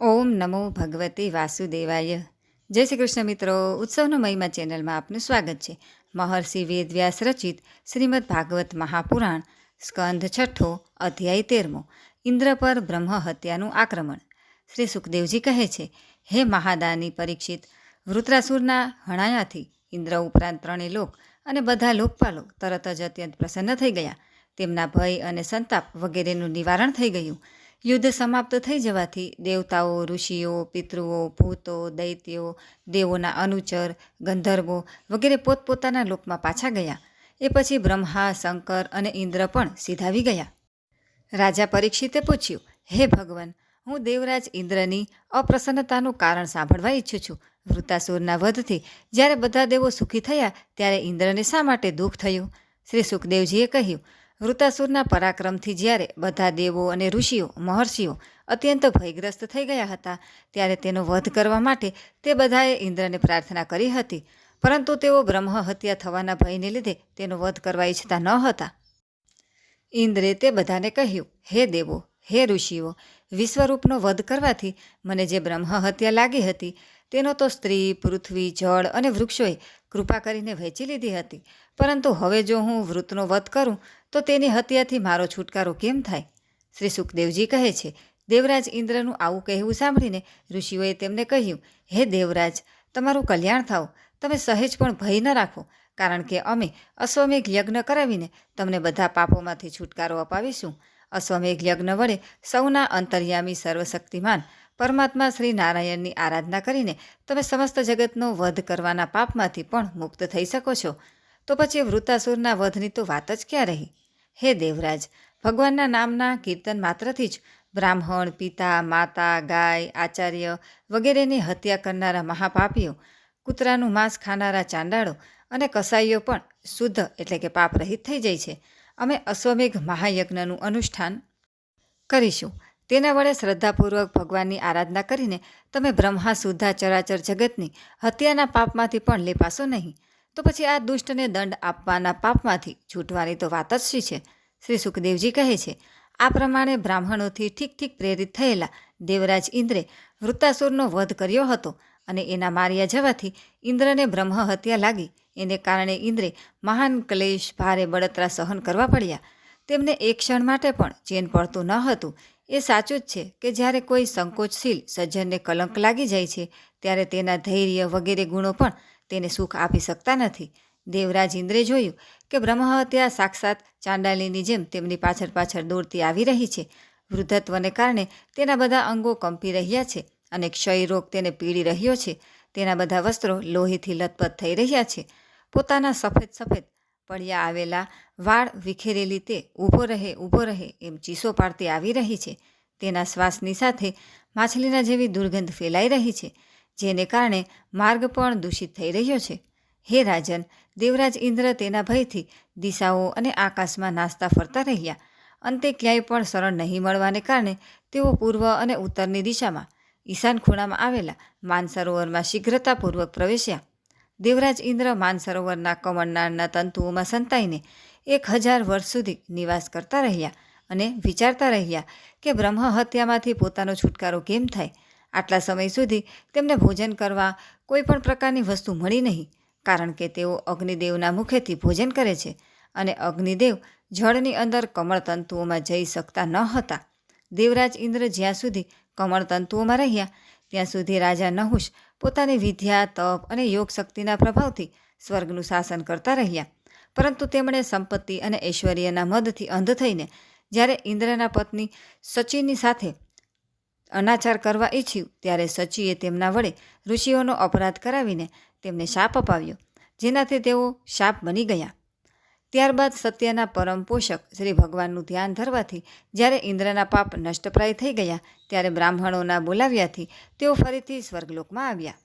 ઓમ નમો ભગવતે વાસુદેવાય. જય શ્રી કૃષ્ણ મિત્રો ઉત્સવનો મહિમા ચેનલમાં આપનું સ્વાગત છે. મહર્ષિ વેદવ્યાસ રચિત શ્રીમદ ભાગવત મહાપુરાણ સ્કંધ છઠ્ઠો, અધ્યાય તેરમો, ઇન્દ્ર પર બ્રહ્મ હત્યાનું આક્રમણ. શ્રી સુખદેવજી કહે છે, હે મહાદાની પરીક્ષિત, વૃત્રાસુરના હણાયાથી ઇન્દ્ર ઉપરાંત ત્રણેય લોક અને બધા લોકપાલો તરત જ અત્યંત પ્રસન્ન થઈ ગયા. તેમના ભય અને સંતાપ વગેરેનું નિવારણ થઈ ગયું. યુદ્ધ સમાપ્ત થઈ જવાથી દેવતાઓ, ઋષિઓ, પિતૃઓ, ભૂતો, દૈત્યો, દેવોના અનુચર, ગંધર્વો વગેરે પોતપોતાના લોકમાં પાછા ગયા. એ પછી બ્રહ્મા, શંકર અને ઇન્દ્ર પણ સીધાવી ગયા. રાજા પરીક્ષિતે પૂછ્યું, હે ભગવાન, હું દેવરાજ ઇન્દ્રની અપ્રસન્નતાનું કારણ સાંભળવા ઈચ્છું છું. વૃતાસુરના વધથી જ્યારે બધા દેવો સુખી થયા, ત્યારે ઇન્દ્રને શા માટે દુઃખ થયું? શ્રી સુખદેવજીએ કહ્યું વૃતાસુરના પરાક્રમથી જ્યારે બધા દેવો અને ઋષિઓ, મહર્ષિઓ અત્યંત ભયગ્રસ્ત થઈ ગયા હતા, ત્યારે તેનો વધ કરવા માટે તે બધાએ ઇન્દ્રને પ્રાર્થના કરી હતી. પરંતુ તેઓ બ્રહ્મ હત્યા થવાના ભયને લીધે તેનો વધ કરવા ઈચ્છતા ન હતા. ઇન્દ્રે તે બધાને કહ્યું, હે દેવો, હે ઋષિઓ, વિશ્વરૂપનો વધ કરવાથી મને જે બ્રહ્મ હત્યા લાગી હતી, તેનો તો સ્ત્રી, પૃથ્વી, જળ અને વૃક્ષોએ કૃપા કરીને વહેંચી લીધી હતી. પરંતુ હવે જો હું વૃતનો વધ કરું, તો તેની હત્યાથી મારો છુટકારો કેમ થાય? શ્રી સુખદેવજી કહે છે, દેવરાજ ઇન્દ્રનું આવું કહેવું સાંભળીને ઋષિઓએ તેમને કહ્યું, હે દેવરાજ, તમારું કલ્યાણ થાવ તમે સહેજ પણ ભય ન રાખો, કારણ કે અમે અશ્વમેઘ યજ્ઞ કરાવીને તમને બધા પાપોમાંથી છુટકારો અપાવીશું. અશ્વમેઘ યજ્ઞ વડે સૌના અંતર્યામી સર્વશક્તિમાન પરમાત્મા શ્રી નારાયણની આરાધના કરીને તમે સમસ્ત જગતનો વધ કરવાના પાપમાંથી પણ મુક્ત થઈ શકો છો. તો પછી વૃતાસુરના વધની તો વાત જ ક્યાં રહી? હે દેવરાજ, ભગવાનના નામના કીર્તન માત્રથી જ બ્રાહ્મણ, પિતા, માતા, ગાય, આચાર્ય વગેરેની હત્યા કરનારા મહાપાપીઓ, કૂતરાનું માંસ ખાનારા ચાંડાળો અને કસાઈઓ પણ શુદ્ધ એટલે કે પાપ રહિત થઈ જાય છે. અમે અશ્વમેઘ મહાયજ્ઞનું અનુષ્ઠાન કરીશું. તેના વડે શ્રદ્ધાપૂર્વક ભગવાનની આરાધના કરીને તમે બ્રહ્મા સુદ્ધા ચરાચર જગતની હત્યાના પાપમાંથી પણ લેપાશો નહીં. તો પછી આ દુષ્ટને દંડ આપવાના પાપમાંથી છૂટવાની તો વાત જ શી છે? શ્રી સુખદેવજી કહે છે, આ પ્રમાણે બ્રાહ્મણોથી ઠીક ઠીક પ્રેરિત થયેલા દેવરાજ ઇન્દ્રે વૃત્તાસુરનો વધ કર્યો હતો અને એના માર્યા જવાથી ઇન્દ્રને બ્રહ્મ હત્યા લાગી. એને કારણે ઇન્દ્રે મહાન ક્લેશ, ભારે બળતરા સહન કરવા પડ્યા. તેમને એક ક્ષણ માટે પણ ચેન પડતું ન હતું. એ સાચું જ છે કે જ્યારે કોઈ સંકોચશીલ સજ્જનને કલંક લાગી જાય છે, ત્યારે તેના ધૈર્ય વગેરે ગુણો પણ તેને સુખ આપી શકતા નથી. દેવરાજ ઇન્દ્રે જોયું કે બ્રહ્મહત્યા સાક્ષાત ચાંડાલીની જેમ તેમની પાછળ પાછળ દોડતી આવી રહી છે. વૃદ્ધત્વને કારણે તેના બધા અંગો કંપી રહ્યા છે અને ક્ષયરોગ તેને પીડી રહ્યો છે. તેના બધા વસ્ત્રો લોહીથી લથપથ થઈ રહ્યા છે. પોતાના સફેદ સફેદ પડ્યા આવેલા વાળ વિખેરેલી તે ઊભો રહે ઊભો રહે એમ ચીસો પાડતી આવી રહી છે. તેના શ્વાસની સાથે માછલીના જેવી દુર્ગંધ ફેલાઈ રહી છે. જેને કારણે માર્ગ પણ દૂષિત થઈ રહ્યો છે. હે રાજન, દેવરાજ ઇન્દ્ર તેના ભયથી દિશાઓ અને આકાશમાં નાસ્તા ફરતા રહ્યા. અંતે ક્યાંય પણ શરણ નહીં મળવાને કારણે તેઓ પૂર્વ અને ઉત્તરની દિશામાં, ઈશાન ખૂણામાં આવેલા માનસરોવરમાં શીઘ્રતાપૂર્વક પ્રવેશ્યા. દેવરાજ ઇન્દ્ર માનસરોવરના કમળનાળના તંતુઓમાં સંતાઈને એક હજાર વર્ષ સુધી નિવાસ કરતા રહ્યા અને વિચારતા રહ્યા કે બ્રહ્મ હત્યામાંથી પોતાનો છુટકારો કેમ થાય? આટલા સમય સુધી તેમને ભોજન કરવા કોઈ પણ પ્રકારની વસ્તુ મળી નહીં, કારણ કે તેઓ અગ્નિદેવના મુખેથી ભોજન કરે છે અને અગ્નિદેવ જળની અંદર કમળ તંતુઓમાં જઈ શકતા ન હતા. દેવરાજ ઇન્દ્ર જ્યાં સુધી કમળ તંતુઓમાં રહ્યા, ત્યાં સુધી રાજા નહુશ પોતાની વિદ્યા, તપ અને યોગ શક્તિના પ્રભાવથી સ્વર્ગનું શાસન કરતા રહ્યા. પરંતુ તેમણે સંપત્તિ અને ઐશ્વર્યના મદથી અંધ થઈને જ્યારે ઇન્દ્રના પત્ની સચિનની સાથે અનાચાર કરવા ઈચ્છ્યું, ત્યારે સચીએ તેમના વડે ઋષિઓનો અપરાધ કરાવીને તેમને શાપ અપાવ્યો, જેનાથી તેઓ શાપ બની ગયા. ત્યારબાદ સત્યના પરમ પોષક શ્રી ભગવાનનું ધ્યાન ધરવાથી, જ્યારે ઇન્દ્રના પાપ નષ્ટપ્રાય થઈ ગયા, ત્યારે બ્રાહ્મણોના બોલાવ્યાથી તેઓ ફરીથી સ્વર્ગલોકમાં આવ્યા.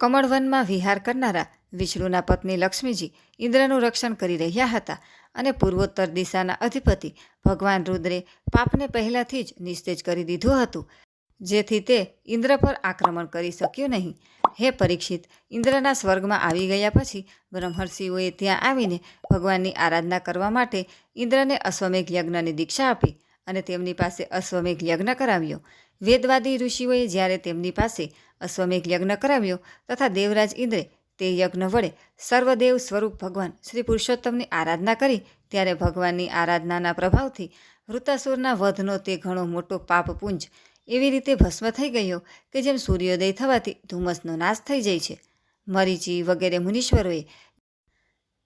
કમળવનમાં વિહાર કરનારા વિષ્ણુના પત્ની લક્ષ્મીજી ઇન્દ્રનું રક્ષણ કરી રહ્યા હતા અને પૂર્વોત્તર દિશાના અધિપતિ ભગવાન રુદ્રે પાપને પહેલાંથી જ નિસ્તેજ કરી દીધું હતું, જેથી તે ઇન્દ્ર પર આક્રમણ કરી શક્યું નહીં. હે પરીક્ષિત, ઇન્દ્રના સ્વર્ગમાં આવી ગયા પછી બ્રહ્મર્ષિઓએ ત્યાં આવીને ભગવાનની આરાધના કરવા માટે ઇન્દ્રને અશ્વમેઘ યજ્ઞની દીક્ષા આપી અને તેમની પાસે અશ્વમેઘ યજ્ઞ કરાવ્યો. વેદવાદી ઋષિઓએ જ્યારે તેમની પાસે અશ્વમેઘ યજ્ઞ કરાવ્યો તથા દેવરાજ ઇન્દ્રે તે યજ્ઞ વડે સર્વદેવ સ્વરૂપ ભગવાન શ્રી પુરુષોત્તમની આરાધના કરી, ત્યારે ભગવાનની આરાધનાના પ્રભાવથી વૃતાસુરના વધનો તે ઘણો મોટો પાપપુંજ એવી રીતે ભસ્મ થઈ ગયો કે જેમ સૂર્યોદય થવાથી ધુમ્મસનો નાશ થઈ જાય છે. મરીચી વગેરે મુનીશ્વરોએ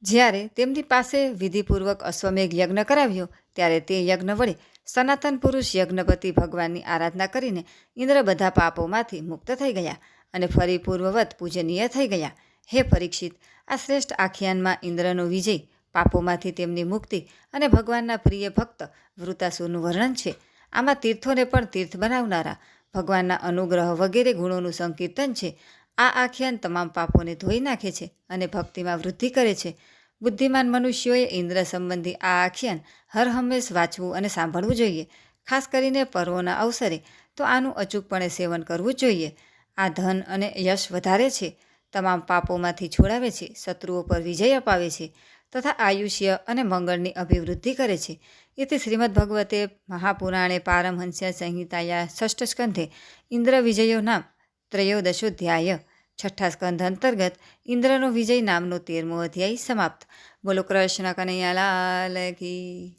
જ્યારે તેમની પાસે વિધિપૂર્વક અશ્વમેઘ યજ્ઞ કરાવ્યો, ત્યારે તે યજ્ઞ વડે સનાતન પુરુષ યજ્ઞપતિ ભગવાનની આરાધના કરીને ઇન્દ્ર બધા પાપોમાંથી મુક્ત થઈ ગયા અને ફરી પૂર્વવત પૂજનીય થઈ ગયા. હે પરીક્ષિત, આ શ્રેષ્ઠ આખ્યાનમાં ઇન્દ્રનો વિજય, પાપોમાંથી તેમની મુક્તિ અને ભગવાનના પ્રિય ભક્ત વૃતાસુરનું વર્ણન છે. આમાં તીર્થોને પણ તીર્થ બનાવનારા, ભગવાનના અનુગ્રહ વગેરે ગુણોનું સંકીર્તન છે. આ આખ્યાન તમામ પાપોને ધોઈ નાખે છે અને ભક્તિમાં વૃદ્ધિ કરે છે. બુદ્ધિમાન મનુષ્યોએ ઇન્દ્ર સંબંધી આ આખ્યાન હર હંમેશ વાંચવું અને સાંભળવું જોઈએ. ખાસ કરીને પર્વોના અવસરે તો આનું અચૂકપણે સેવન કરવું જોઈએ. આ ધન અને યશ વધારે છે. તમામ પાપોમાંથી છોડાવે છે, શત્રુઓ પર વિજય અપાવે છે તથા આયુષ્ય અને મંગળની અભિવૃદ્ધિ કરે છે. એથી શ્રીમદ ભગવતે મહાપુરાણે પારમહંસ્ય સંહિતાયા ષષ્ઠ સ્કંધે ઇન્દ્ર વિજયો નામ ત્રયોદશોધ્યાય છઠ્ઠા સ્કંધ અંતર્ગત ઇન્દ્રનો વિજય નામનો તેરમો અધ્યાય સમાપ્ત. બોલો કૃષ્ણ કનૈયાલાલ કી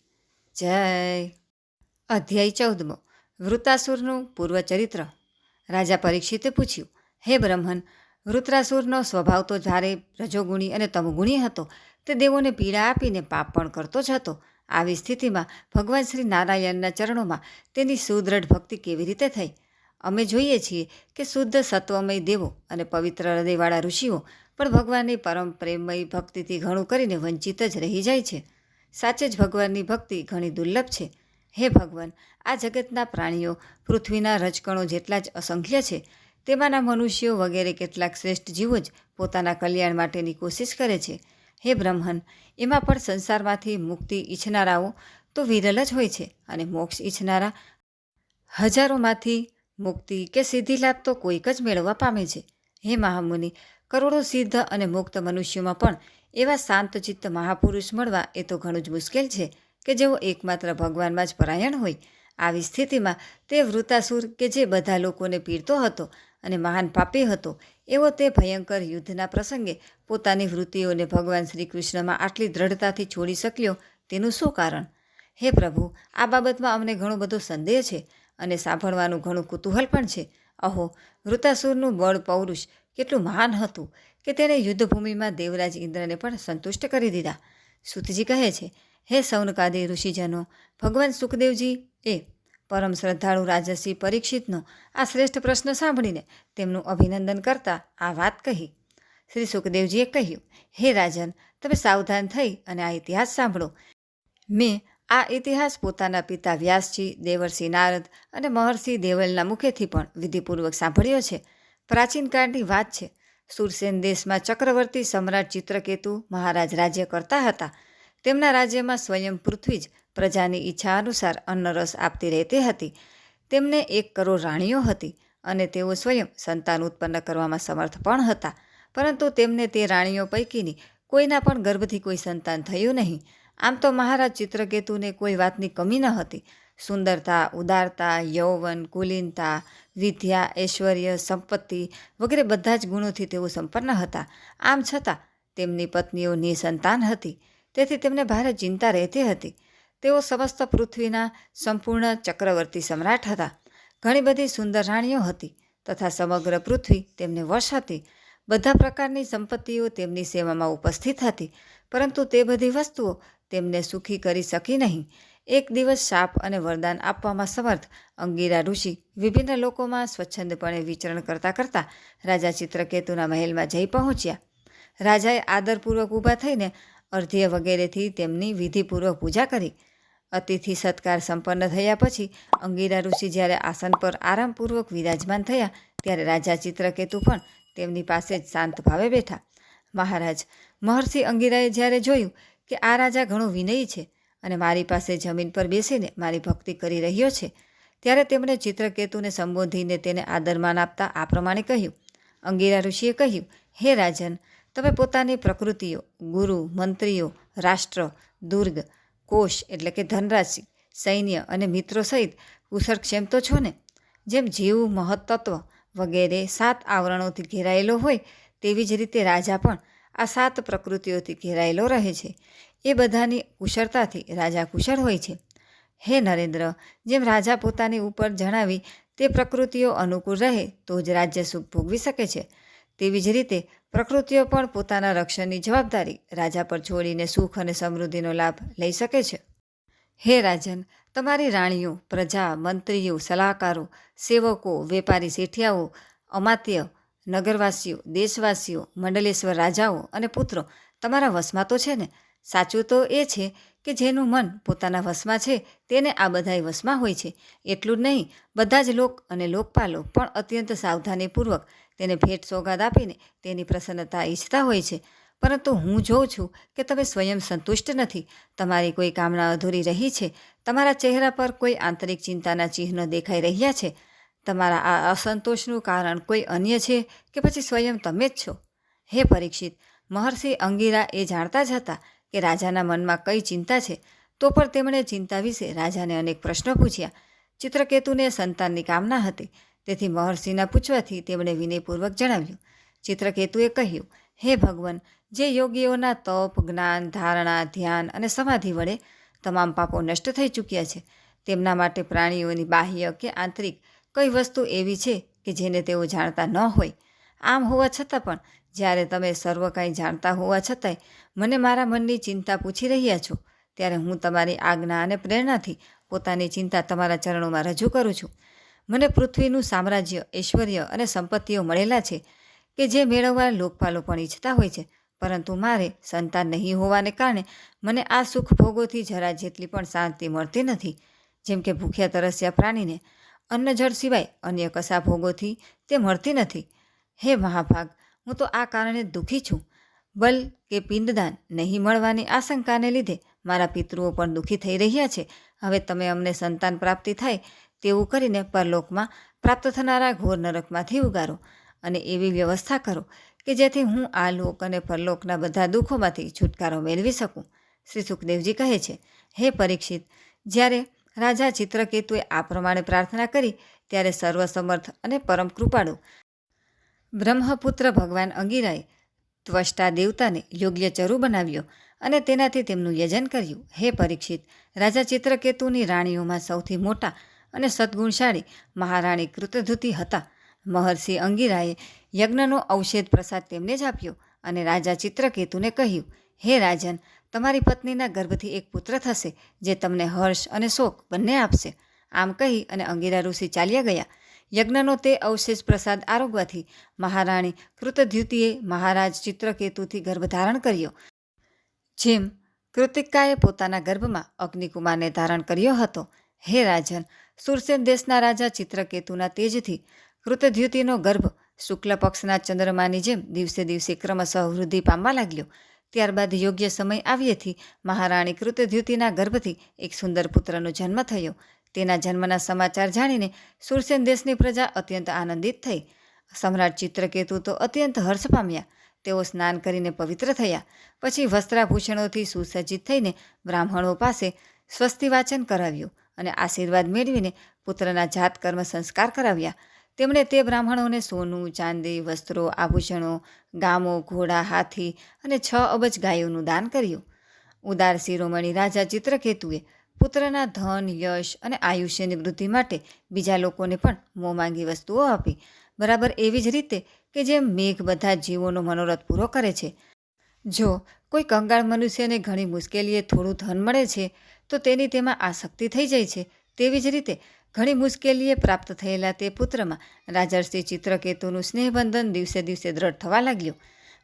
જય. અધ્યાય ચૌદમો. વૃતાસુરનું પૂર્વચરિત્ર. રાજા પરીક્ષિતે પૂછ્યું, હે બ્રહ્મન વૃત્રાસુરનો સ્વભાવ તો જ્યારે રજોગુણી અને તમગુણી હતો, તે દેવોને પીડા આપીને પાપ પણ કરતો જ હતો. આવી સ્થિતિમાં ભગવાન શ્રી નારાયણના ચરણોમાં તેની સુદૃઢ ભક્તિ કેવી રીતે થઈ? અમે જોઈએ છીએ કે શુદ્ધ સત્વમય દેવો અને પવિત્ર હૃદયવાળા ઋષિઓ પણ ભગવાનની પરમ પ્રેમમય ભક્તિથી ઘણું કરીને વંચિત જ રહી જાય છે. સાચે જ ભગવાનની ભક્તિ ઘણી દુર્લભ છે. હે ભગવાન, આ જગતના પ્રાણીઓ પૃથ્વીના રજકણો જેટલા જ અસંખ્ય છે તેમાંના મનુષ્યો વગેરે કેટલાક શ્રેષ્ઠ જીવો જ પોતાના કલ્યાણ માટેની કોશિશ કરે છે. હે બ્રહ્મન, એમાં પણ સંસારમાંથી મુક્તિ ઈચ્છનારાઓ તો વિરલ જ હોય છે અને મોક્ષ ઈચ્છનારા હજારોમાંથી મુક્તિ કે સિદ્ધિ લાભ તો કોઈક જ મેળવવા પામે છે. હે મહામુનિ, કરોડો સિદ્ધ અને મુક્ત મનુષ્યોમાં પણ એવા શાંતચિત્ત મહાપુરુષ મળવા એ તો ઘણું જ મુશ્કેલ છે કે જેઓ એકમાત્ર ભગવાનમાં જ પરાયણ હોય. આવી સ્થિતિમાં તે વૃતાસુર કે જે બધા લોકોને પીડતો હતો અને મહાન પાપી હતો. એવો તે ભયંકર યુદ્ધના પ્રસંગે પોતાની વૃત્તિઓને ભગવાન શ્રી કૃષ્ણમાં આટલી દ્રઢતાથી છોડી શક્યો, તેનું શું કારણ? હે પ્રભુ, આ બાબતમાં અમને ઘણો બધો સંદેહ છે અને સાંભળવાનું ઘણું કુતૂહલ પણ છે. અહો, વૃતાસુરનું બળ પૌરુષ કેટલું મહાન હતું કે તેણે યુદ્ધભૂમિમાં દેવરાજ ઇન્દ્રને પણ સંતુષ્ટ કરી દીધા. સુતજી કહે છે, હે સૌનકાદી ઋષિજનો, ભગવાન સુખદેવજી એ પરમ શ્રદ્ધાળુ રાજસી પરીક્ષિતનો આ શ્રેષ્ઠ પ્રશ્ન સાંભળીને તેમનું અભિનંદન કરતા આ વાત કહી. શ્રી સુખદેવજીએ કહ્યું, હે રાજન, તમે સાવધાન થઈ અને આ ઇતિહાસ સાંભળો. મેં આ ઇતિહાસ પોતાના પિતા વ્યાસજી, દેવર્ષિ નારદ અને મહર્ષિ દેવલના મુખેથી પણ વિધિપૂર્વક સાંભળ્યો છે. પ્રાચીન કાળની વાત છે. સુરસેન દેશમાં ચક્રવર્તી સમ્રાટ ચિત્રકેતુ મહારાજ રાજ્ય કરતા હતા. તેમના રાજ્યમાં સ્વયં પૃથ્વી જ પ્રજાની ઈચ્છા અનુસાર અન્નરસ આપતી રહેતી હતી. તેમને એક કરોડ રાણીઓ હતી અને તેઓ સ્વયં સંતાન ઉત્પન્ન કરવામાં સમર્થ પણ હતા. પરંતુ તેમને તે રાણીઓ પૈકીની કોઈના પણ ગર્ભથી કોઈ સંતાન થયું નહીં. આમ તો મહારાજ ચિત્રકેતુને કોઈ વાતની કમી ન હતી. સુંદરતા, ઉદારતા, યૌવન, કુલીનતા, વિદ્યા, ઐશ્વર્ય, સંપત્તિ વગેરે બધા જ ગુણોથી તેઓ સંપન્ન હતા. આમ છતાં તેમની પત્નીઓ નિસંતાન હતી. તેથી તેમને ભારે ચિંતા રહેતી હતી. તેઓ સમસ્ત પૃથ્વીના સંપૂર્ણ ચક્રવર્તી સમ્રાટ હતા. ઘણી બધી સુંદર રાણીઓ હતી તથા સમગ્ર પૃથ્વી તેમને વશ હતી. બધા પ્રકારની સંપત્તિઓ તેમની સેવામાં ઉપસ્થિત હતી, પરંતુ તે બધી વસ્તુઓ તેમને સુખી કરી શકી નહીં. એક દિવસ શાપ અને વરદાન આપવામાં સમર્થ અંગીરા ઋષિ વિભિન્ન લોકોમાં સ્વચ્છંદપણે વિચરણ કરતાં કરતાં રાજા ચિત્રકેતુના મહેલમાં જઈ પહોંચ્યા. રાજાએ આદરપૂર્વક ઊભા થઈને અર્ધ્ય વગેરેથી તેમની વિધિપૂર્વક પૂજા કરી. અતિથિ સત્કાર સંપન્ન થયા પછી અંગીરા ઋષિ જ્યારે આસન પર આરામપૂર્વક વિરાજમાન થયા, ત્યારે રાજા ચિત્રકેતુ પણ તેમની પાસે જ શાંત ભાવે બેઠા. મહારાજ, મહર્ષિ અંગીરાએ જ્યારે જોયું કે આ રાજા ઘણો વિનયી છે અને મારી પાસે જમીન પર બેસીને મારી ભક્તિ કરી રહ્યો છે, ત્યારે તેમણે ચિત્રકેતુને સંબોધીને તેને આદરમાન આપતા આ પ્રમાણે કહ્યું. અંગીરા ઋષિએ કહ્યું, હે રાજન, તમે પોતાની પ્રકૃતિઓ, ગુરુ, મંત્રીઓ, રાષ્ટ્ર, દુર્ગ કોષ એટલે કે ધનરાશિ, સૈન્ય અને મિત્રો સહિત કુશળક્ષેમ તો છો ને? જેમ જીવ, મહત્તત્વ વગેરે સાત આવરણોથી ઘેરાયેલો હોય તેવી જ રીતે રાજા પણ આ સાત પ્રકૃતિઓથી ઘેરાયેલો રહે છે. એ બધાની કુશળતાથી રાજા કુશળ હોય છે. હે નરેન્દ્ર, જેમ રાજા પોતાની ઉપર જણાવી તે પ્રકૃતિઓ અનુકૂળ રહે તો જ રાજ્ય સુખ ભોગવી શકે છે. તેવી જ રીતે પ્રકૃતિઓ પણ પોતાના રક્ષણની જવાબદારી રાજા પર છોડીને સુખ અને સમૃદ્ધિનો લાભ લઈ શકે છે. હે રાજન, તમારી રાણીઓ, પ્રજા, મંત્રીઓ, સલાહકારો, સેવકો, વેપારી શેઠિયાઓ, અમાત્ય, નગરવાસીઓ, દેશવાસીઓ, મંડલેશ્વર રાજાઓ અને પુત્રો, તમારા વશમાં તો છે ને? સાચું તો એ છે કે જેનું મન પોતાના વશમાં છે, તેને આ બધાય વશમાં હોય છે. એટલું જ નહીં, બધા જ લોક અને લોકપાલો પણ અત્યંત સાવધાનીપૂર્વક તેને ભેટ સોગાદ આપીને તેની પ્રસન્નતા ઈચ્છતા હોય છે. પરંતુ હું જોઉં છું કે તમે સ્વયં સંતુષ્ટ નથી. તમારી કોઈ કામના અધૂરી રહી છે. તમારા ચહેરા પર કોઈ આંતરિક ચિંતાના ચિહ્નો દેખાઈ રહ્યા છે. તમારા આ અસંતોષનું કારણ કોઈ અન્ય છે કે પછી સ્વયં તમે જ છો? હે પરીક્ષિત, મહર્ષિ અંગીરા એ જાણતા જ હતા કે રાજાના મનમાં કઈ ચિંતા છે. તો પણ તેમણે ચિંતા વિશે રાજાને અનેક પ્રશ્નો પૂછ્યા. ચિત્રકેતુને સંતાનની કામના હતી. તેથી મહર્ષિના પૂછવાથી તેમણે વિનયપૂર્વક જણાવ્યું, ચિત્રકેતુએ કહ્યું, હે ભગવાન, જે યોગીઓના તપ, જ્ઞાન, ધારણા, ધ્યાન અને સમાધિ વડે તમામ પાપો નષ્ટ થઈ ચૂક્યા છે, તેમના માટે પ્રાણીઓની બાહ્ય કે આંતરિક કઈ વસ્તુ એવી છે કે જેને તેઓ જાણતા ન હોય? આમ હોવા છતાં પણ, જ્યારે તમે સર્વ કાંઈ જાણતા હોવા છતાંય મને મારા મનની ચિંતા પૂછી રહ્યા છો, ત્યારે હું તમારી આજ્ઞા અને પ્રેરણાથી પોતાની ચિંતા તમારા ચરણોમાં રજૂ કરું છું. મને પૃથ્વીનું સામ્રાજ્ય, ઐશ્વર્ય અને સંપત્તિઓ મળેલા છે કે જે મેળવવા લોકપાલો પણ ઈચ્છતા હોય છે. પરંતુ મારે સંતાન નહીં હોવાને કારણે મને આ સુખ ભોગોથી જરા જેટલી પણ શાંતિ મળતી નથી. જેમ કે ભૂખ્યા, તરસ્યા પ્રાણીને અન્ન જળ સિવાય અન્ય કશા ભોગોથી તે મળતી નથી. હે મહાભાગ, હું તો આ કારણે દુઃખી છું. બલ કે પિંડદાન નહીં મળવાની આશંકાને લીધે મારા પિતૃઓ પણ દુઃખી થઈ રહ્યા છે. હવે તમે અમને સંતાન પ્રાપ્તિ થાય તેવું કરીને પરલોકમાં પ્રાપ્ત થનારા ઘોર નરકમાંથી ઉગારો. અને એવી વ્યવસ્થા કરો કે જેથી હું આ લોક અને પરલોકના બધા દુઃખોમાંથી છુટકારો મેળવી શકું. શ્રી સુખદેવજી કહે છે, હે પરીક્ષિત, જ્યારે રાજા ચિત્રકેતુએ આ પ્રમાણે પ્રાર્થના કરી, ત્યારે સર્વસમર્થ અને પરમ કૃપાળુ બ્રહ્મપુત્ર ભગવાન અંગીરાએ ત્વષ્ટા દેવતાને યોગ્ય ચરુ બનાવ્યો અને તેનાથી તેમનું યજન કર્યું. હે પરીક્ષિત, રાજા ચિત્રકેતુની રાણીઓમાં સૌથી મોટા અને સદગુણશાળી મહારાણી કૃતધુતિ હતા. મહર્ષિ અંગીરાએ યજ્ઞનો ઔષધ પ્રસાદ તેમને જ આપ્યો અને રાજા ચિત્રકેતુને કહ્યું, હે રાજન, તમારી પત્નીના ગર્ભથી એક પુત્ર થશે જે તમને હર્ષ અને શોક બંને આપશે. આમ કહી અને અંગીરા ઋષિ ચાલ્યા ગયા. યજ્ઞનો તે અવશેષ પ્રસાદ આરોગવાથી મહારાણી કૃતદ્યુતિએ મહારાજ ચિત્રકેતુથી ગર્ભ ધારણ કર્યો, જેમ કૃતિકાએ પોતાના ગર્ભમાં અગ્નિકુમારને ધારણ કર્યો હતો. હે રાજન સુરસેન દેશના રાજા ચિત્રકેતુના તેજથી કૃતદ્યુતિનો ગર્ભ શુક્લ પક્ષના ચંદ્રમાની જેમ દિવસે દિવસે ક્રમશઃ વૃદ્ધિ પામવા લાગ્યો. ત્યારબાદ યોગ્ય સમય આવ્યેથી મહારાણી કૃતદ્યુતિના ગર્ભથી એક સુંદર પુત્રનો જન્મ થયો. તેના જન્મના સમાચાર જાણીને સુરસેન દેશની પ્રજા અત્યંત આનંદિત થઈ. સમ્રાટ ચિત્રકેતુ તો અત્યંત હર્ષ પામ્યા. તેઓ સ્નાન કરીને પવિત્ર થયા. પછી વસ્ત્રાભૂષણોથી સુસજ્જિત થઈને બ્રાહ્મણો પાસે સ્વસ્તિ વાચન કરાવ્યું. અને આશીર્વાદ મેળવીને પુત્રના જાત કર્મ સંસ્કાર કરાવ્યા. તેમણે તે બ્રાહ્મણોને સોનું, ચાંદી, વસ્ત્રો, આભૂષણો, ગામો, ઘોડા, હાથી અને છ અબજ ગાયોનું દાન કર્યું. ઉદાર શિરોમણી રાજા ચિત્રકેતુએ પુત્રના ધન, યશ અને આયુષ્યની વૃદ્ધિ માટે બીજા લોકોને પણ મોંમાંગી વસ્તુઓ આપી. બરાબર એવી જ રીતે કે જેમ મેઘ બધા જીવોનો મનોરથ પૂરો કરે છે. જો કોઈ કંગાળ મનુષ્યને ઘણી મુશ્કેલીએ થોડું ધન મળે છે તો તેની તેમાં આસક્તિ થઈ જાય છે. તેવી જ રીતે ઘણી મુશ્કેલીએ પ્રાપ્ત થયેલા તે પુત્રમાં રાજર્ષિ ચિત્રકેતુનું સ્નેહબંધન દિવસે દિવસે દ્રઢ થવા લાગ્યું.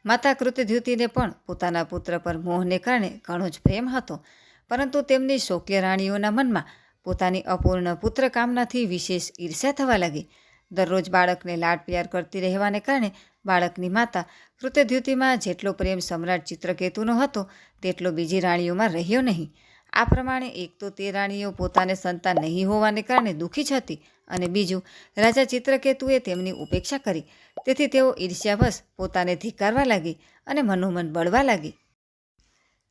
માતા કૃતદ્યુતિને પણ પોતાના પુત્ર પર મોહને કારણે ઘણો જ પ્રેમ હતો. પરંતુ તેમની શોક્ય રાણીઓના મનમાં પોતાની અપૂર્ણ પુત્ર કામનાથી વિશેષ ઈર્ષ્યા થવા લાગી. દરરોજ બાળકને લાડ પ્યાર કરતી રહેવાને કારણે બાળકની માતા કૃતદ્યુતિમાં જેટલો પ્રેમ સમ્રાટ ચિત્રકેતુનો હતો, તેટલો બીજી રાણીઓમાં રહ્યો નહીં. આ પ્રમાણે એક તો તે રાણીઓ પોતાને સંતાન નહીં હોવાને કારણે દુઃખી જ હતી અને બીજું, રાજા ચિત્રકેતુએ તેમની ઉપેક્ષા કરી. તેથી તેઓ ઈર્ષ્યાવશ પોતાને ધિક્કારવા લાગી અને મનોમન બળવા લાગી.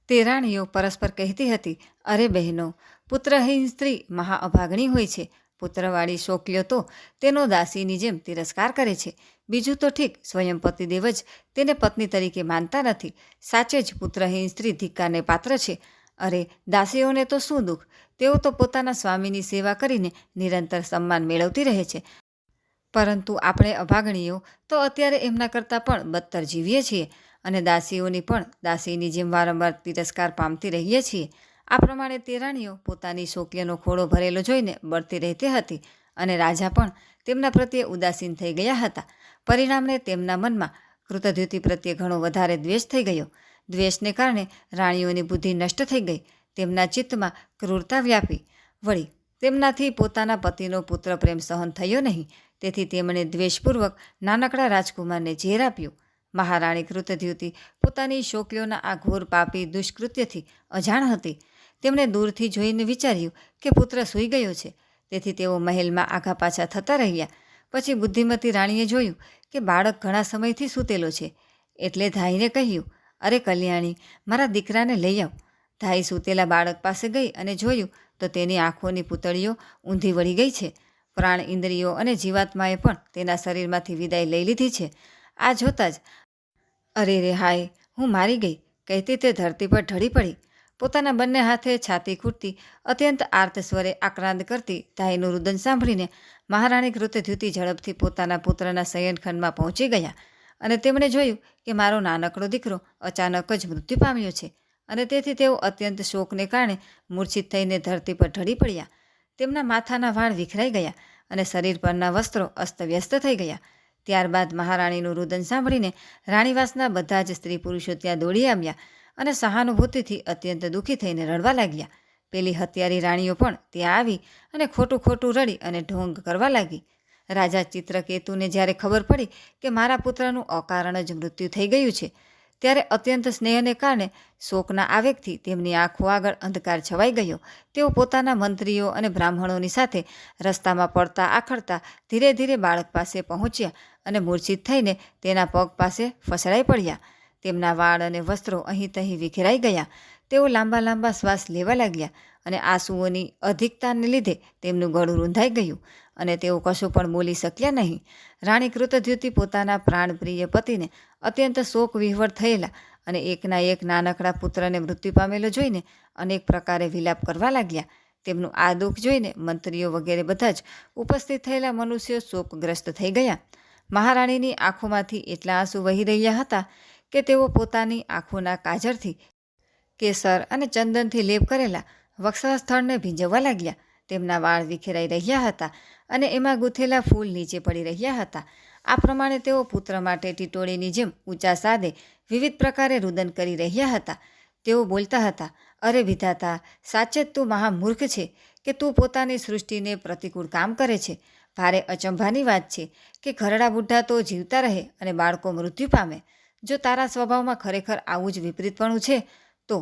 તે રાણીઓ પરસ્પર કહેતી હતી, અરે બહેનો, પુત્રહીન સ્ત્રી મહાઅભાગણી હોય છે. પુત્રવાળી શોકલ્યો તો તેનો દાસીની જેમ તિરસ્કાર કરે છે. બીજું તો ઠીક, સ્વયં પતિદેવ જ તેને પત્ની તરીકે માનતા નથી. સાચે જ પુત્રહીન સ્ત્રી ધિક્કારને પાત્ર છે. અરે, દાસીઓને તો શું દુઃખ? તેઓ તો પોતાના સ્વામીની સેવા કરીને નિરંતર સન્માન મેળવતી રહે છે. પરંતુ આપણે અભાગણીઓ તો અત્યારે એમના કરતાં પણ બદતર જીવીએ છીએ અને દાસીઓની પણ દાસીની જેમ વારંવાર તિરસ્કાર પામતી રહીએ છીએ. આ પ્રમાણે તે રાણીઓ પોતાની શોકીયનો ખોળો ભરેલો જોઈને બળતી રહેતી હતી અને રાજા પણ તેમના પ્રત્યે ઉદાસીન થઈ ગયા હતા. પરિણામને તેમના મનમાં કૃતધ્યુતિ પ્રત્યે ઘણો વધારે દ્વેષ થઈ ગયો. દ્વેષને કારણે રાણીઓની બુદ્ધિ નષ્ટ થઈ ગઈ. તેમના ચિત્તમાં ક્રૂરતા વ્યાપી. વળી, તેમનાથી પોતાના પતિનો પુત્ર પ્રેમ સહન થયો નહીં. તેથી તેમણે દ્વેષપૂર્વક નાનકડા રાજકુમારને ઝેર આપ્યું. મહારાણી કૃતદ્યુતિ પોતાની શોકલીઓના આ ઘોર પાપી દુષ્કૃત્યથી અજાણ હતી. તેમણે દૂરથી જોઈને વિચાર્યું કે પુત્ર સૂઈ ગયો છે. તેથી તેઓ મહેલમાં આઘા પાછા થતા રહ્યા. પછી બુદ્ધિમતી રાણીએ જોયું કે બાળક ઘણા સમયથી સૂતેલો છે. એટલે ધાઈને કહ્યું અરે કલ્યાણી, મારા દીકરાને લઈ આવ. ધાઈ સૂતેલા બાળક પાસે ગઈ અને જોયું તો તેની આંખોની પૂતળીઓ ઊંધી વળી ગઈ છે. પ્રાણ ઇન્દ્રિયો અને જીવાત્માએ પણ તેના શરીરમાંથી વિદાય લઈ લીધી છે. આ જોતાં જ, અરે રે હાય, હું મારી ગઈ, કહેતી તે ધરતી પર ઢળી પડી. પોતાના બંને હાથે છાતી ખૂટતી, અત્યંત આર્ત સ્વરે આક્રાંત કરતી ધાઈનું રુદન સાંભળીને મહારાણી કૃતધ્યુતિ ઝડપથી પોતાના પુત્રના શયનખંડમાં પહોંચી ગયા. અને તેમણે જોયું કે મારો નાનકડો દીકરો અચાનક જ મૃત્યુ પામ્યો છે અને તેથી તેઓ અત્યંત શોકને કારણે મૂર્છિત થઈને ધરતી પર ઢળી પડ્યા. તેમના માથાના વાળ વિખરાઈ ગયા અને શરીર પરના વસ્ત્રો અસ્તવ્યસ્ત થઈ ગયા. ત્યારબાદ મહારાણીનું રુદન સાંભળીને રાણીવાસના બધા જ સ્ત્રી પુરુષો ત્યાં દોડી આવ્યા અને સહાનુભૂતિથી અત્યંત દુઃખી થઈને રડવા લાગ્યા. પેલી હત્યારી રાણીઓ પણ ત્યાં આવી અને ખોટું ખોટું રડી અને ઢોંગ કરવા લાગી. રાજા ચિત્રકેતુને જ્યારે ખબર પડી કે મારા પુત્રનું અકારણ જ મૃત્યુ થઈ ગયું છે, ત્યારે અત્યંત સ્નેહને કારણે શોકના આવેગથી તેમની આંખો આગળ અંધકાર છવાઈ ગયો. તેઓ પોતાના મંત્રીઓ અને બ્રાહ્મણોની સાથે રસ્તામાં પડતા આખડતા ધીરે ધીરે બાળક પાસે પહોંચ્યા અને મૂર્છિત થઈને તેના પગ પાસે ફસડાઈ પડ્યા. તેમના વાળ અને વસ્ત્રો અહીં તહીં વિખેરાઈ ગયા. તેઓ લાંબા લાંબા શ્વાસ લેવા લાગ્યા અને આંસુઓની અધિકતાને લીધે તેમનું ગળું રૂંધાઈ ગયું. અને તેઓ કશું પણ બોલી શક્યા નહીં. રાણી કૃતદ્યુતિ પોતાના પ્રાણપ્રિય પતિને અત્યંત શોક વિહવળ થયેલા અને એકના એક નાનકડા પુત્રને મૃત્યુ પામેલો જોઈને અનેક પ્રકારે વિલાપ કરવા લાગ્યા. તેમનું આ દુઃખ જોઈને મંત્રીઓ વગેરે બધા જ ઉપસ્થિત થયેલા મનુષ્યો શોકગ્રસ્ત થઈ ગયા. મહારાણીની આંખોમાંથી એટલા આંસુ વહી રહ્યા હતા કે તેઓ પોતાની આંખોના કાજરથી કેસર અને ચંદનથી લેપ કરેલા વક્ષસ્થળને ભીંજવવા લાગ્યા. તેમના વાળ વિખેરાઈ રહ્યા હતા. અને એમાં ગૂંથેલા ફૂલ નીચે પડી રહ્યા હતા. આ પ્રમાણે તેઓ પુત્ર માટે ટીટોળીની જેમ ઊંચા સાદે વિવિધ પ્રકારે રુદન કરી રહ્યા હતા. તેઓ બોલતા હતા, અરે વિધાતા સાચે જ તું મહામૂર્ખ છે કે તું પોતાની સૃષ્ટિને પ્રતિકૂળ કામ કરે છે. ભારે અચંભાની વાત છે કે ઘરડા બુઢા તો જીવતા રહે અને બાળકો મૃત્યુ પામે. જો તારા સ્વભાવમાં ખરેખર આવું જ વિપરીતપણું છે, તો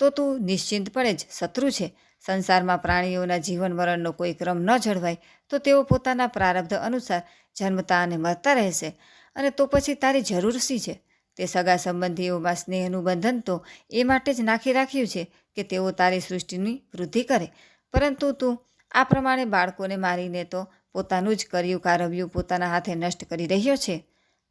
તો તું નિશ્ચિંતપણે જ શત્રુ છે. સંસારમાં પ્રાણીઓના જીવન મરણનો કોઈ ક્રમ ન જળવાય, તો તેઓ પોતાના પ્રારબ્ધ અનુસાર જન્મતા અને મરતા રહેશે. અને તો પછી તારી જરૂર શી છે? તે સગા સંબંધીઓમાં સ્નેહનું બંધન તો એ માટે જ નાખી રાખ્યું છે કે તેઓ તારી સૃષ્ટિની વૃદ્ધિ કરે. પરંતુ તું આ પ્રમાણે બાળકોને મારીને તો પોતાનું જ કર્યું કારવ્યું પોતાના હાથે નષ્ટ કરી રહ્યો છે.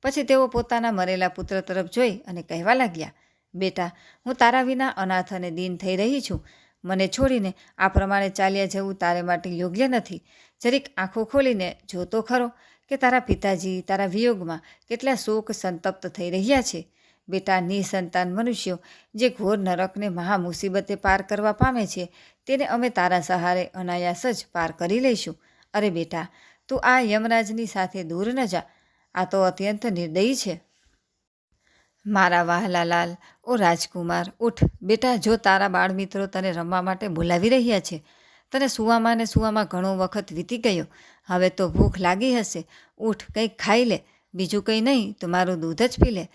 પછી તેઓ પોતાના મરેલા પુત્ર તરફ જોઈ અને કહેવા લાગ્યા, બેટા, હું તારા વિના અનાથ અને દીન થઈ રહી છું. મને છોડીને આ પ્રમાણે ચાલ્યા જવું તારે માટે યોગ્ય નથી. જરીક આંખો ખોલીને જોતો ખરો કે તારા પિતાજી તારા વિયોગમાં કેટલા શોક સંતપ્ત થઈ રહ્યા છે. બેટા નિસંતાન મનુષ્યો જે ઘોર નરકને મહા મુસીબતે પાર કરવા પામે છે, તેને અમે તારા સહારે અનાયાસ જ પાર કરી લઈશું. અરે બેટા, તું આ યમરાજની સાથે દૂર ન જા. આ તો અત્યંત નિર્દયી છે. મારા વહાલા ઓ રાજકુમાર, ઉઠ, બેટા, જો તારા બાળમિત્રો તને રમવા માટે બોલાવી રહ્યા છે, તને સુવામાં ને સુવામાં ઘણો વખત વીતી ગયો, હવે તો ભૂખ લાગી હશે, ઉઠ કંઈક ખાઈ લે, બીજું કંઈ નહીં, તો મારું દૂધ જ પી લે.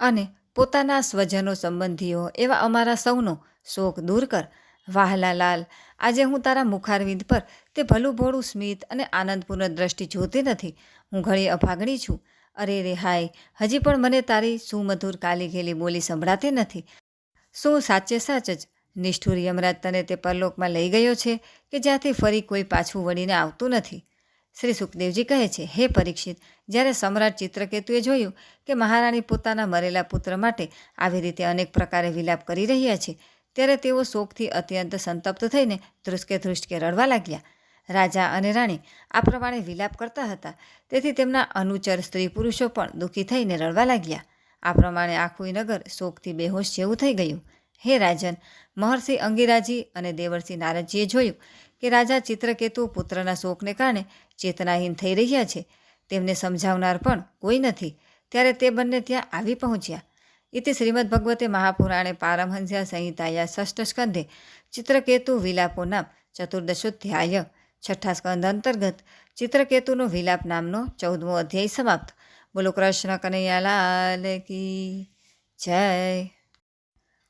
અને પોતાના સ્વજનો સંબંધીઓ, એવા અમારા સૌનો શોક દૂર કર. વાહલા આજે હું તારા મુખારવિંદ પર તે ભલું ભોળું સ્મિત અને આનંદપૂર્ણ દ્રષ્ટિ જોતી નથી. હું ઘણી અભાગણી છું. અરે રે હાય, હજી પણ મને તારી સુમધુર કાલી ઘેલી બોલી સંભળાતી નથી. શું સાચે સાચ જ? નિષ્ઠુર યમરાજ તને તે પરલોકમાં લઈ ગયો છે કે જ્યાંથી ફરી કોઈ પાછું વળીને આવતું નથી? શ્રી સુખદેવજી કહે છે, હે પરીક્ષિત, જ્યારે સમ્રાટ ચિત્રકેતુએ જોયું કે મહારાણી પોતાના મરેલા પુત્ર માટે આવી રીતે અનેક પ્રકારે વિલાપ કરી રહ્યા છે, ત્યારે તેઓ શોકથી અત્યંત સંતપ્ત થઈને ધ્રુસકે ધ્રુસકે રડવા લાગ્યા. રાજા અને રાણી આ પ્રમાણે વિલાપ કરતા હતા. તેથી તેમના અનુચર સ્ત્રી પુરુષો પણ દુઃખી થઈને રડવા લાગ્યા. આ પ્રમાણે આખું નગર શોકથી બેહોશ જેવું થઈ ગયું. હે રાજન, મહર્ષિ અંગિરાજી અને દેવર્ષિ નારદજીએ જોયું કે રાજા ચિત્રકેતુ પુત્રના શોકને કારણે ચેતનાહીન થઈ રહ્યા છે. તેમને સમજાવનાર પણ કોઈ નથી. ત્યારે તે બંને ત્યાં આવી પહોંચ્યા. ઇતિ શ્રીમદ ભગવતે મહાપુરાણે પારમહંસ્યા સંહિતાયા ષષ્ઠ સ્કંધે ચિત્રકેતુ વિલાપો નામ ચતુર્દશોધ્યાય છઠ્ઠા સ્કંદ અંતર્ગત ચિત્રકેતુનો વિલાપ નામનો ચૌદમો અધ્યાય સમાપ્ત. બોલો કૃષ્ણ કનૈયાલાલ કી જય.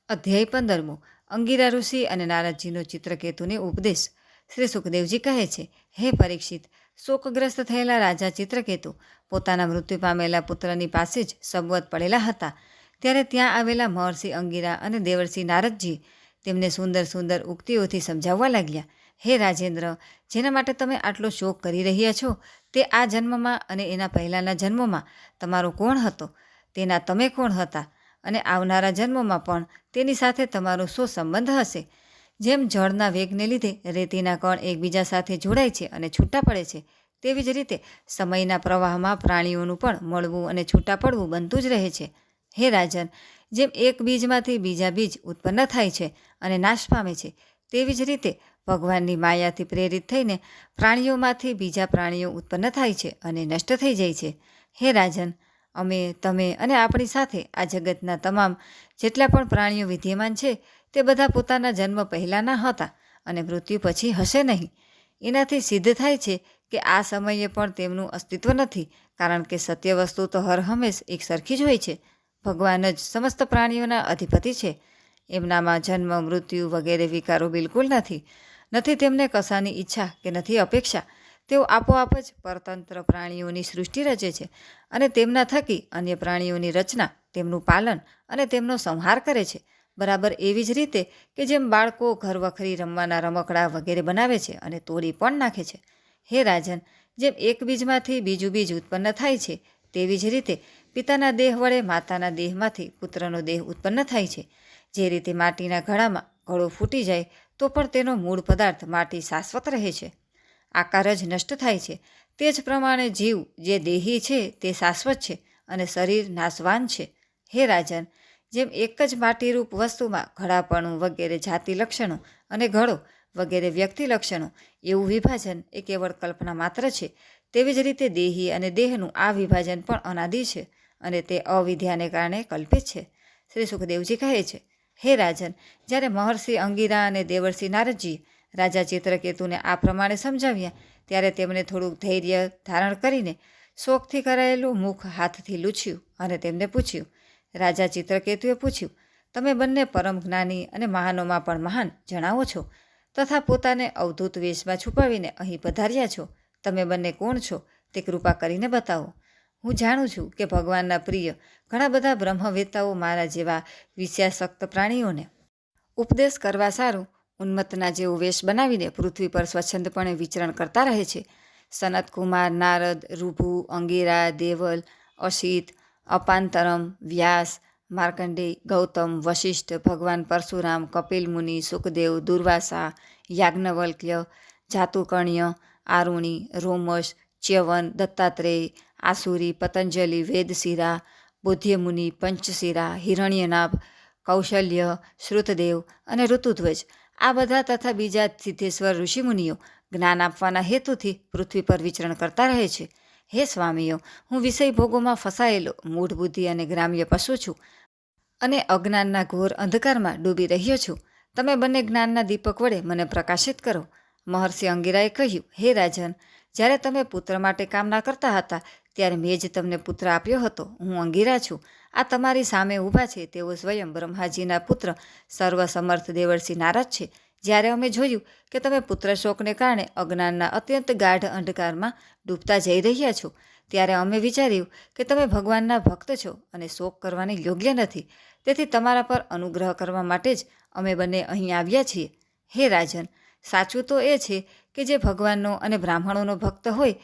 અધ્યાય પંદરમો. અંગીરા ઋષિ અને નારદજીનો ચિત્રકેતુને ઉપદેશ. શ્રી સુખદેવજી કહે છે, હે પરીક્ષિત, શોકગ્રસ્ત થયેલા રાજા ચિત્રકેતુ પોતાના મૃત્યુ પામેલા પુત્રની પાસે જ સંવત પડેલા હતા. ત્યારે ત્યાં આવેલા મહર્ષિ અંગીરા અને દેવર્ષિ નારદજી તેમને સુંદર સુંદર ઉક્તિઓથી સમજાવવા લાગ્યા. હે રાજેન્દ્ર, જેના માટે તમે આટલો શોક કરી રહ્યા છો, તે આ જન્મમાં અને એના પહેલાંના જન્મોમાં તમારો કોણ હતો? તેના તમે કોણ હતા? અને આવનારા જન્મોમાં પણ તેની સાથે તમારો શું સંબંધ હશે? જેમ જળના વેગને લીધે રેતીના કણ એકબીજા સાથે જોડાય છે અને છૂટા પડે છે, તેવી જ રીતે સમયના પ્રવાહમાં પ્રાણીઓનું પણ મળવું અને છૂટા પડવું બનતું જ રહે છે. હે રાજન, જેમ એક બીજમાંથી બીજા બીજ ઉત્પન્ન થાય છે અને નાશ પામે છે, તેવી જ રીતે ભગવાનની માયાથી પ્રેરિત થઈને પ્રાણીઓમાંથી બીજા પ્રાણીઓ ઉત્પન્ન થાય છે અને નષ્ટ થઈ જાય છે. હે રાજન, અમે, તમે અને આપણી સાથે આ જગતના તમામ જેટલા પણ પ્રાણીઓ વિદ્યમાન છે, તે બધા પોતાના જન્મ પહેલાંના હતા અને મૃત્યુ પછી હશે નહીં. એનાથી સિદ્ધ થાય છે કે આ સમયે પણ તેમનું અસ્તિત્વ નથી, કારણ કે સત્ય વસ્તુ તો હર હંમેશ એક સરખી જ હોય છે. ભગવાન જ સમસ્ત પ્રાણીઓના અધિપતિ છે. એમનામાં જન્મ, મૃત્યુ વગેરે વિકારો બિલકુલ નથી. નથી તેમને કશાની ઈચ્છા કે નથી અપેક્ષા. તેઓ આપોઆપ જ પરતંત્ર પ્રાણીઓની સૃષ્ટિ રચે છે અને તેમના થકી અન્ય પ્રાણીઓની રચના, તેમનું પાલન અને તેમનો સંહાર કરે છે. બરાબર એવી જ રીતે કે જેમ બાળકો ઘર વખરી રમવાના રમકડા વગેરે બનાવે છે અને તોડી પણ નાખે છે. હે રાજન, જેમ એક બીજમાંથી બીજું બીજ ઉત્પન્ન થાય છે, તેવી જ રીતે પિતાના દેહ વડે માતાના દેહમાંથી પુત્રનો દેહ ઉત્પન્ન થાય છે. જે રીતે માટીના ઘડામાં ઘડો ફૂટી જાય તો પણ તેનો મૂળ પદાર્થ માટી શાશ્વત રહે છે. આકાર જ નષ્ટ થાય છે. તે જ પ્રમાણે જીવ જે દેહી છે તે શાશ્વત છે અને શરીર નાશવાન છે. હે રાજન, જેમ એક જ માટીરૂપ વસ્તુમાં ઘડાપણું વગેરે જાતિ લક્ષણો અને ઘડો વગેરે વ્યક્તિ લક્ષણો, એવું વિભાજન એ કેવળ કલ્પના માત્ર છે. તેવી જ રીતે દેહી અને દેહનું આ વિભાજન પણ અનાદિ છે અને તે અવિદ્યાને કારણે કલ્પિત છે. શ્રી સુખદેવજી કહે છે હે રાજન, જ્યારે મહર્ષિ અંગીરા અને દેવર્ષિ નારદજી રાજા ચિત્રકેતુને આ પ્રમાણે સમજાવ્યા, ત્યારે તેમણે થોડુંક ધૈર્ય ધારણ કરીને શોકથી કરાયેલું મુખ હાથથી લૂછ્યું અને તેમને પૂછ્યું, રાજા ચિત્રકેતુએ પૂછ્યું, તમે બંને પરમ જ્ઞાની અને મહાનોમાં પણ મહાન જણાવો છો? તથા પોતાને અવધૂત વેશમાં છુપાવીને અહીં પધાર્યા છો? તમે બંને કોણ છો? તે કૃપા કરીને બતાવો. હું જાણું છું કે ભગવાનના પ્રિય ઘણા બધા બ્રહ્મવેતાઓ મારા જેવા વિષયાસક્ત પ્રાણીઓને ઉપદેશ કરવા સારું, ઉન્મત્તના જેવો વેશ બનાવીને પૃથ્વી પર સ્વચ્છંદપણે વિચરણ કરતા રહે છે. સનતકુમાર, નારદ, રૂભુ, અંગેરા, દેવલ, અશિત, અપાંતરમ, વ્યાસ, માર્કંડેય, ગૌતમ, વશિષ્ઠ, ભગવાન પરશુરામ, કપિલ મુનિ, સુખદેવ, દુર્વાસા, યાજ્ઞવલ્ક્ય, જાતુકર્ણ્ય, આરુણી, રોમશ, ચ્યવન, દત્તાત્રેય આસુરી, પતંજલિ, વેદશિરા બુદ્ધ્યમુનિ પંચશિરા, હિરણ્યનાભ, કૌશલ્ય, શ્રુતદેવ અને ઋતુધ્વજ. આ બધા તથા બીજા સિદ્ધેશ્વર ઋષિમુનિઓ જ્ઞાન આપવાના હેતુથી પૃથ્વી પર વિચરણ કરતા રહે છે. હે સ્વામીઓ, હું વિષય ભોગોમાં ફસાયેલો, મૂઢ બુદ્ધિ અને ગ્રામ્ય પશુ છું અને અજ્ઞાનના ઘોર અંધકારમાં ડૂબી રહ્યો છું. તમે બંને જ્ઞાનના દીપક વડે મને પ્રકાશિત કરો. મહર્ષિ અંગીરાએ કહ્યું, હે રાજન, જ્યારે તમે પુત્ર માટે કામના કરતા હતા ત્યારે મેં જ તમને પુત્ર આપ્યો હતો. હું અંગીરા છું. આ તમારી સામે ઊભા છે. તેઓ સ્વયં બ્રહ્માજીના પુત્ર સર્વસમર્થ દેવર્ષિ નારદ છે. જ્યારે અમે જોયું કે તમે પુત્ર શોકને કારણે અજ્ઞાનના અત્યંત ગાઢ અંધકારમાં ડૂબતા જઈ રહ્યા છો, ત્યારે અમે વિચાર્યું કે તમે ભગવાનના ભક્ત છો અને શોક કરવાની યોગ્ય નથી. તેથી તમારા પર અનુગ્રહ કરવા માટે જ અમે બંને અહીં આવ્યા છીએ. હે રાજન, સાચું તો એ છે કે જે ભગવાનનો અને બ્રાહ્મણોનો ભક્ત હોય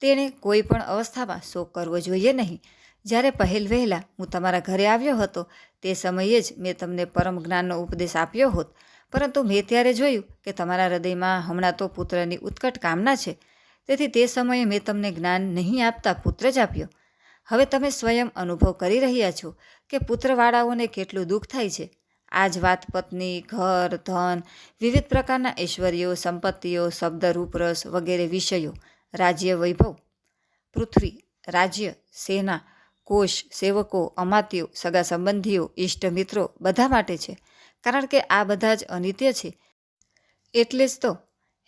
તેણે કોઈ પણ અવસ્થામાં શોક કરવો જોઈએ નહીં. જ્યારે પહેલ વહેલા હું તમારા ઘરે આવ્યો હતો, તે સમયે જ મેં તમને પરમ જ્ઞાનનો ઉપદેશ આપ્યો હોત. પરંતુ મેં ત્યારે જોયું કે તમારા હૃદયમાં હમણાં તો પુત્રની ઉત્કટ કામના છે. તેથી તે સમયે મેં તમને જ્ઞાન નહીં આપતા પુત્ર જ આપ્યો. હવે તમે સ્વયં અનુભવ કરી રહ્યા છો કે પુત્રવાળાઓને કેટલું દુઃખ થાય છે. આ જ વાત પત્ની, ઘર, ધન, વિવિધ પ્રકારના ઐશ્વર્યો, સંપત્તિઓ શબ્દ રૂપરસ વગેરે વિષયો. રાજ્ય વૈભવ. પૃથ્વી, રાજ્ય, સેના, કોષ, સેવકો અમાત્યો સગા સંબંધીઓ ઇષ્ટ મિત્રો બધા માટે છે. કારણ કે આ બધા જ અનિત્ય છે. એટલે જ તો,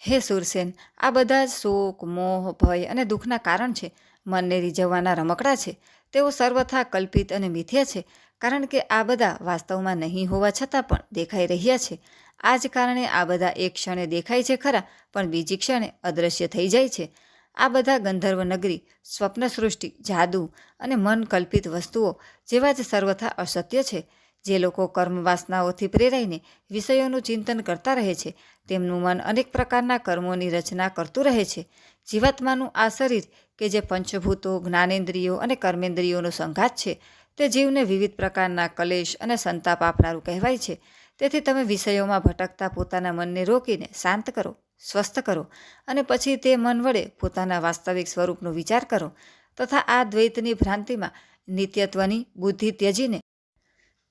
હે સુરસેન, આ બધા જ શોક, મોહ, ભય અને દુઃખના કારણ છે. મનને રીઝવવાના રમકડા છે. તેઓ સર્વથા કલ્પિત અને મિથ્યા છે. કારણ કે આ બધા વાસ્તવમાં નહીં હોવા છતાં પણ દેખાઈ રહ્યા છે. આ જ કારણે આ બધા એક ક્ષણે દેખાય છે ખરા, પણ બીજી ક્ષણે અદૃશ્ય થઈ જાય છે. આ બધા ગંધર્વ નગરી સ્વપ્ન સૃષ્ટિ જાદુ અને મન કલ્પિત વસ્તુઓ જેવા જ સર્વથા અસત્ય છે. જે લોકો કર્મ વાસનાઓથી પ્રેરાઈને વિષયોનું ચિંતન કરતા રહે છે, તેમનું મન અનેક પ્રકારના કર્મોની રચના કરતું રહે છે. જીવાત્માનું આ શરીર, કે જે પંચભૂતો, જ્ઞાનેન્દ્રિયો અને કર્મેન્દ્રિયોનો સંઘાત છે, તે જીવને વિવિધ પ્રકારના કલેશ અને સંતાપ આપનારું કહેવાય છે. તેથી તમે વિષયોમાં ભટકતા પોતાના મનને રોકીને શાંત કરો. સ્વસ્થ કરો અને પછી તે મન વડે પોતાના વાસ્તવિક સ્વરૂપનો વિચાર કરો તથા આ દ્વૈતની ભ્રાંતિમાં નિત્યત્વની બુદ્ધિ ત્યજીને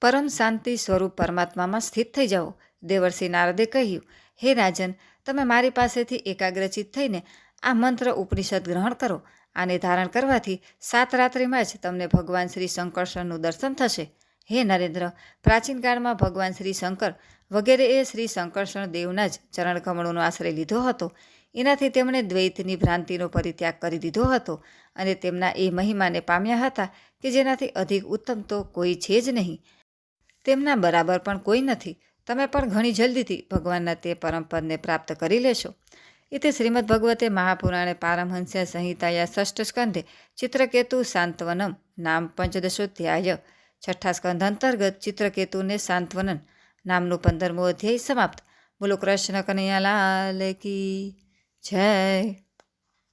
પરમ શાંતિ સ્વરૂપ પરમાત્મામાં સ્થિત થઈ જાઓ. દેવર્ષિ નારદે કહ્યું, હે રાજન, તમે મારી પાસેથી એકાગ્રચિત થઈને આ મંત્ર ઉપનિષદ ગ્રહણ કરો. આને ધારણ કરવાથી સાત રાત્રિમાં જ તમને ભગવાન શ્રી શંકરશનનું દર્શન થશે. હે નરેન્દ્ર, પ્રાચીન કાળમાં ભગવાન શ્રી શંકર વગેરે એ શ્રી શંકરષણ દેવના જ ચરણકમળોનો આશ્રય લીધો હતો. એનાથી તેમણે દ્વૈતની ભ્રાંતિનો પરિત્યાગ કરી દીધો હતો અને તેમના એ મહિમાને પામ્યા હતા કે જેનાથી અધિક ઉત્તમ તો કોઈ છે જ નહીં. તેમના બરાબર પણ કોઈ નથી. તમે પણ ઘણી જલ્દીથી ભગવાનના તે પરમપદને પ્રાપ્ત કરી લેશો. ઇતિ શ્રીમદ ભગવતે મહાપુરાણે પારમહંસ્યા સંહિતાયા ષષ્ઠ સ્કંધે ચિત્રકેતુ સાંત્વનમ નામ પંચદશોધ્યાય છઠ્ઠા સ્કંધ અંતર્ગત ચિત્રકેતુને સાંત્વનન નામનું પંદરમો અધ્યાય સમાપ્ત. બોલો કૃષ્ણ કનૈયાલાલ કી જય.